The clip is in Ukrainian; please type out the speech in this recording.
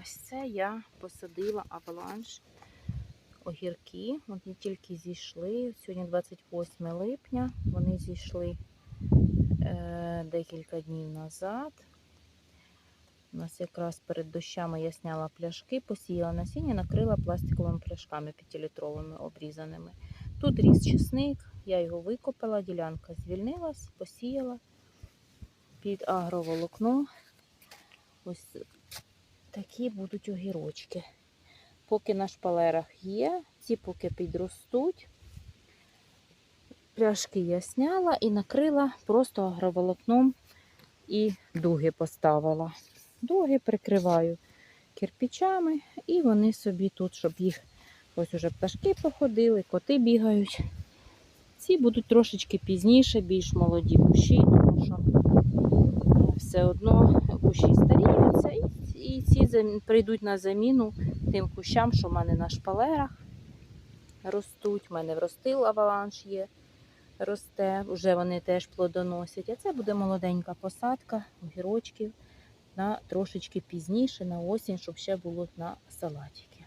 ось це я посадила аваланж огірки. Вони тільки зійшли. Сьогодні 28 липня. Вони зійшли е, декілька днів назад. У нас якраз перед дощами я сняла пляшки, посіяла насіння, накрила пластиковими пляшками 5-літровими обрізаними. Тут ріс чесник, я його викопала, ділянка звільнилась, посіяла під агроволокно. Ось такі будуть огірочки. Поки на шпалерах є, ці поки підростуть. Пляшки я сняла і накрила просто агроволокном і дуги поставила. Дуги прикриваю кирпичами, і вони собі тут, щоб їх ось уже пташки походили, коти бігають. Ці будуть трошечки пізніше, більш молоді кущі, тому що е, все одно кущі старіються, і, прийдуть на заміну тим кущам, що в мене на шпалерах ростуть. У мене вростил аваланш є, росте, вже вони теж плодоносять. А це буде молоденька посадка огірочків на трошечки пізніше, на осінь, щоб ще було на салатики.